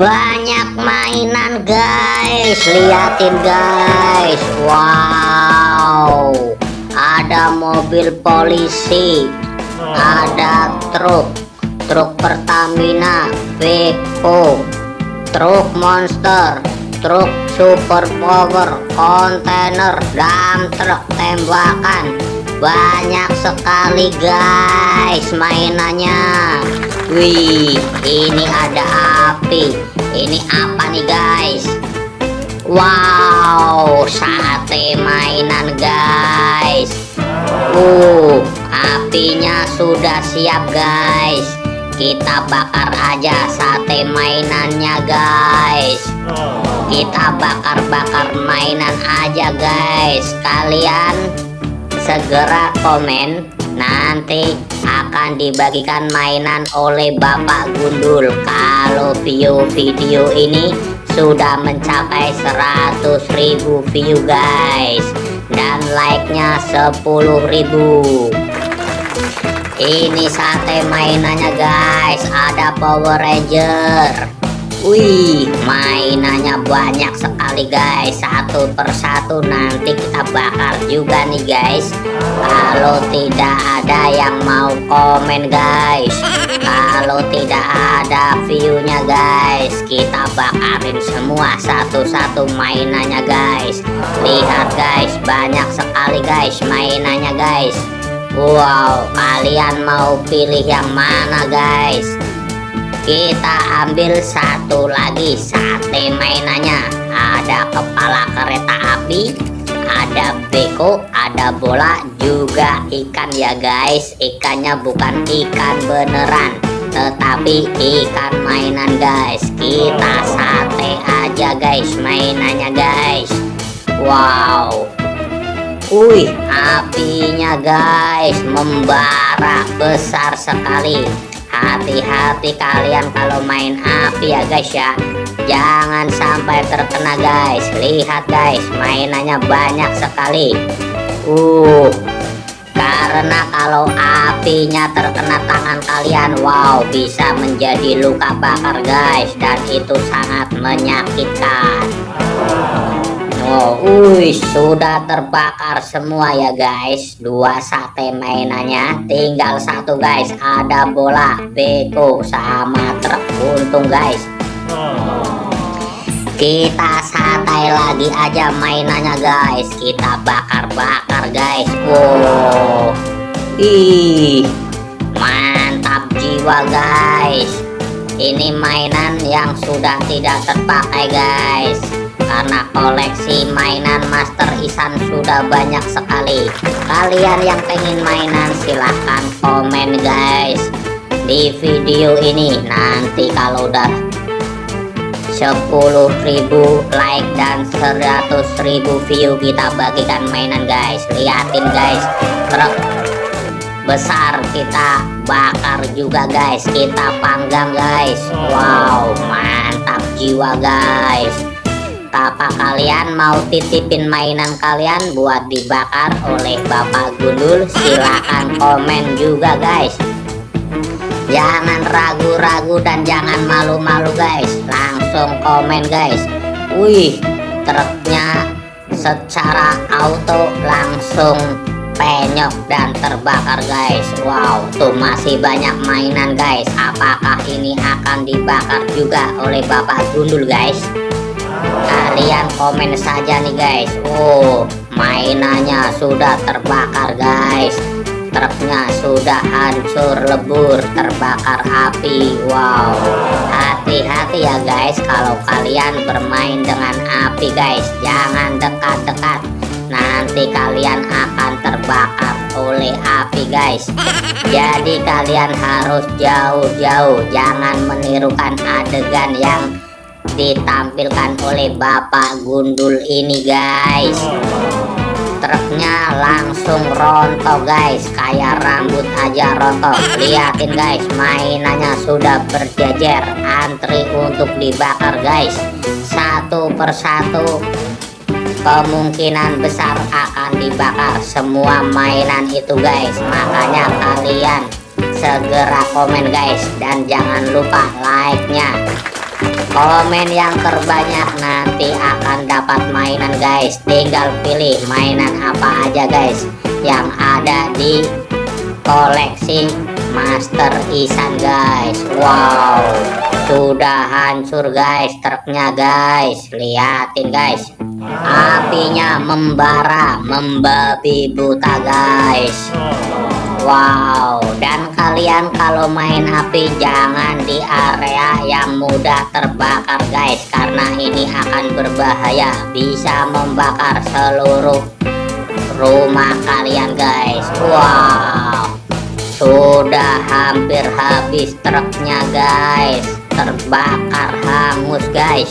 banyak mainan guys. Liatin guys. Wow. Ada mobil polisi. Ada truk. Truk Pertamina Beko truk monster. Truk super power. Kontainer dan truk tembakan banyak sekali guys mainannya. Wih ini ada api. Ini apa nih guys? Wow sate mainan guys. Uh apinya sudah siap guys. Kita bakar aja sate mainannya guys. Kita bakar-bakar mainan aja guys. Kalian segera komen. Nanti akan dibagikan mainan oleh Bapak Gundul. Kalau view video ini sudah mencapai 100.000 view guys. Dan like-nya 10.000 ini sate mainannya guys. Ada Power Ranger Wih, mainannya banyak sekali guys. Satu persatu nanti kita bakar juga nih guys. Kalau tidak ada yang mau komen guys. Kalau tidak ada viewnya guys, kita bakarin semua satu-satu mainannya guys. Lihat guys, banyak sekali guys mainannya guys. Wow, kalian mau pilih yang mana guys? Kita ambil satu lagi sate mainannya. Ada kepala kereta api ada beko ada bola juga ikan ya guys. Ikannya bukan ikan beneran tetapi ikan mainan guys. Kita sate aja guys mainannya guys. Wow. Wih apinya guys membara besar sekali hati-hati kalian kalau main api ya guys ya. Jangan sampai terkena guys. Lihat guys mainannya banyak sekali. Uh karena kalau apinya terkena tangan kalian wow bisa menjadi luka bakar guys. Dan itu sangat menyakitkan Oh, wih, sudah terbakar semua ya guys. Dua sate mainannya, tinggal satu guys. Ada bola, beko, sama truk untung guys. Kita sate lagi aja mainannya guys. Kita bakar-bakar guys. Wow, ih, mantap jiwa guys. Ini mainan yang sudah tidak terpakai guys karena koleksi mainan Master Isan sudah banyak sekali. Kalian yang pengen mainan silahkan komen guys di video ini. Nanti kalau udah 10.000 like dan 100.000 view kita bagikan mainan guys. Liatin guys. Truk besar kita bakar juga guys. Kita panggang guys. Wow mantap jiwa guys apa kalian mau titipin mainan kalian buat dibakar oleh Bapak Gundul silahkan komen juga guys. Jangan ragu-ragu dan jangan malu-malu guys. Langsung komen guys. Wih truknya secara auto langsung penyok dan terbakar guys. Wow tuh masih banyak mainan guys. Apakah ini akan dibakar juga oleh Bapak Gundul guys kalian komen saja nih guys. Oh mainannya sudah terbakar guys. Truknya sudah hancur lebur terbakar api. Wow. Hati-hati ya guys kalau kalian bermain dengan api guys. Jangan dekat-dekat. Nanti kalian akan terbakar oleh api guys. Jadi kalian harus jauh-jauh. Jangan menirukan adegan yang ditampilkan oleh Bapak Gundul ini guys. Truknya langsung rontok guys. Kayak rambut aja rontok. Liatin guys mainannya sudah berjejer. Antri untuk dibakar guys. Satu persatu kemungkinan besar akan dibakar semua mainan itu guys. Makanya kalian segera komen guys. Dan jangan lupa like nya komen yang terbanyak nanti akan dapat mainan guys. Tinggal pilih mainan apa aja guys yang ada di koleksi Master Isan guys. Wow sudah hancur guys truknya guys. Liatin guys. Apinya membara membabi buta guys Wow, dan kalian kalau main api jangan di area yang mudah terbakar guys Karena ini akan berbahaya Bisa membakar seluruh rumah kalian guys. Wow Sudah hampir habis truknya guys. Terbakar hangus guys.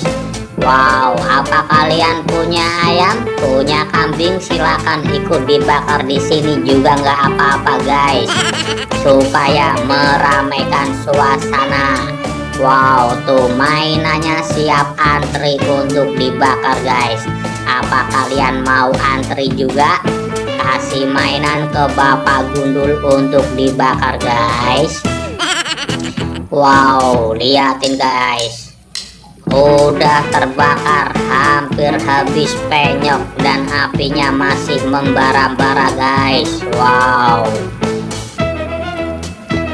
Wow, apa kalian punya ayam? Punya kambing? Silakan ikut dibakar di sini juga nggak apa-apa guys, supaya meramaikan suasana. Wow, tuh mainannya siap antri untuk dibakar guys. Apa kalian mau antri juga? Kasih mainan ke Bapak Gundul untuk dibakar guys. Wow, liatin guys udah terbakar hampir habis penyok dan apinya masih membara-bara guys. Wow.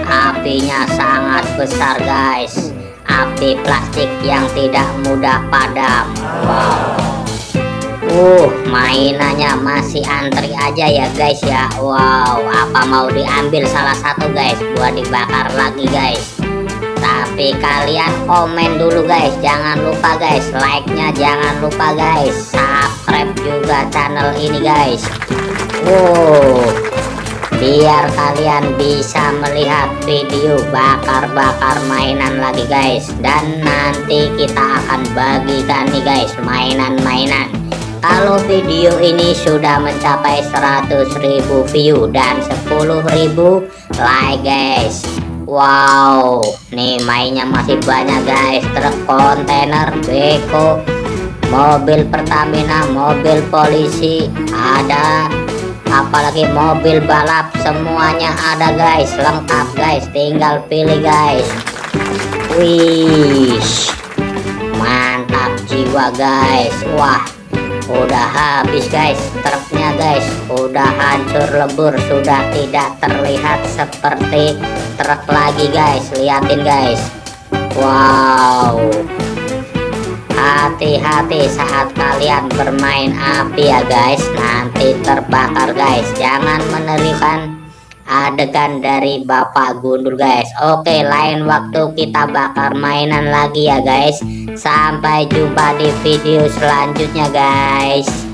Apinya sangat besar guys. Api plastik yang tidak mudah padam. Wow. Uh, mainannya masih antri aja ya guys ya. Wow, apa mau diambil salah satu guys Buat dibakar lagi guys tapi kalian komen dulu guys. Jangan lupa guys. Like nya jangan lupa guys. Subscribe juga channel ini guys. Wow. Biar kalian bisa melihat video bakar-bakar mainan lagi guys. Dan nanti kita akan bagikan nih guys mainan-mainan. Kalau video ini sudah mencapai 100.000 view dan 10.000 like guys Wow, nih mainnya masih banyak guys. Truk kontainer, beko, mobil Pertamina, mobil polisi, ada apalagi mobil balap semuanya ada guys, lengkap guys. Tinggal pilih guys. Wih, mantap jiwa guys. Wah, udah habis guys truknya guys udah hancur lebur sudah tidak terlihat seperti truk lagi guys. Liatin guys. Wow. Hati-hati saat kalian bermain api ya guys. Nanti terbakar guys. Jangan menerikan adegan dari bapak gundul guys. Oke lain waktu kita bakar mainan lagi ya guys. Sampai jumpa di video selanjutnya guys